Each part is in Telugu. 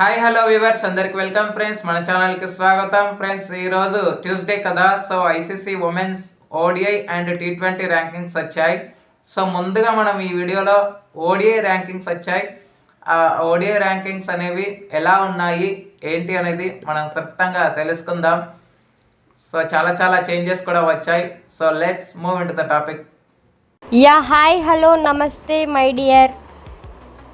హాయ్ హలో వివర్స్ అందరికి వెల్కమ్ ఫ్రెండ్స్ మన ఛానల్కి స్వాగతం. ఫ్రెండ్స్ ఈరోజు ట్యూస్డే కదా. So ICC women's ODI and T twenty rankings వచ్చాయి. సో ముందుగా మనం ఈ వీడియోలో ఓడిఐ ర్యాంకింగ్స్ వచ్చాయి. ఆ ఓడిఐ ర్యాంకింగ్స్ అనేవి ఎలా ఉన్నాయి? ఏంటి అనేది మనం క్లుప్తంగా తెలుసుకుందాం. సో చాలా చాలా చేంజెస్ కూడా వచ్చాయి. So let's move in the topic yeah hi hello namaste my dear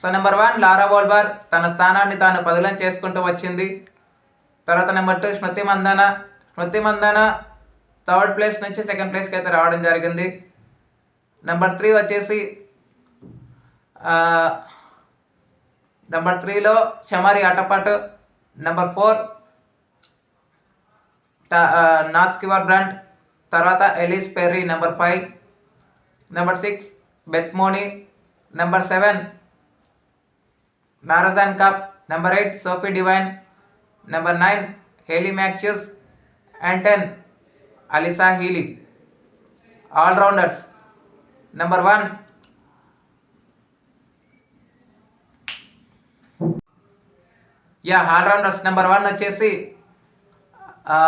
so number one Laura వోల్బర్ తన స్థానాన్ని తాను పదిలం చేసుకుంటూ వచ్చింది. తర్వాత number two Smriti Mandhana Smriti Mandhana third place నుంచి సెకండ్ ప్లేస్కి అయితే రావడం జరిగింది. నెంబర్ త్రీ వచ్చేసి నెంబర్ త్రీలో Chamari Athapaththu number four Nat Sciver Brunt తర్వాత Ellyse Perry number five number six Beth Mooney number seven Marizanne Kapp number eight Sophie Devine number nine Hayley Matthews and ten Alyssa Healy all-rounders number one yeah all-rounders number one వచ్చేసి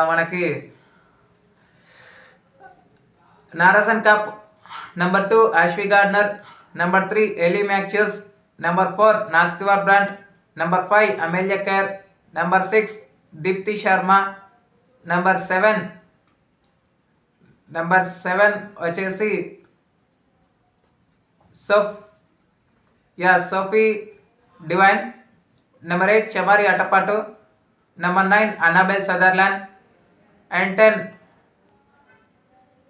మనకి Marizanne Kapp number two Ashleigh Gardner number three Hayley Matthews Number 4, Naskivar Brand. Number 5, Amelia Kerr. Number 6, Dipti Sharma. Number 7, number 7, HSC. Sof, yeah, Sophie Divine. Number 8, Chamari Atapato. Number 9, Annabelle Sutherland. And 10,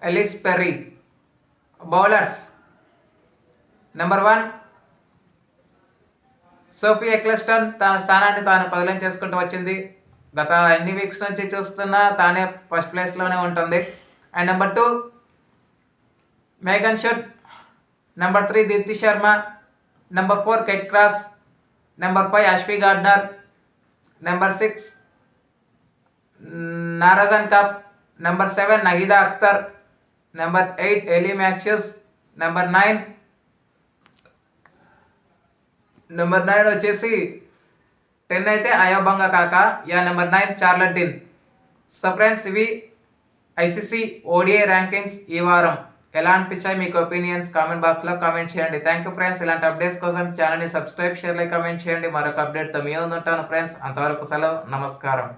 Alice Perry. Bowlers. Number 1, Sophie Ecclestone తన స్థానాన్ని తాను పదిలం చేసుకుంటూ వచ్చింది. గత ఎన్ని వీక్స్ నుంచి చూస్తున్నా తానే ఫస్ట్ ప్లేస్లోనే ఉంటుంది. And number two Megan Schutt number three Deepti Sharma. Number four Kate Cross number five Ashleigh Gardner. Number six Marizanne Kapp. Number seven Nahida Akhter number eight Hayley Matthews number nine number nine వచ్చేసి టెన్ అయితే అయోభంగా కాక yeah number nine Charlie Dean. So friends ఇవి ఐసీసీ ఓడిఐ ర్యాంకింగ్స్ ఈ వారం. ఎలా అనిపించాయి మీకు ఒపీనియన్స్ కామెంట్ బాక్స్లో కామెంట్ చేయండి. థ్యాంక్ యూ ఫ్రెండ్స్ ఇలాంటి అప్డేట్స్ కోసం ఛానల్ని సబ్స్క్రైబ్ షేర్ లైక్ కామెంట్ చేయండి. మరొక అప్డేట్తో మీ ఉంటాను ఫ్రెండ్స్ అంతవరకు సెలవు. నమస్కారం.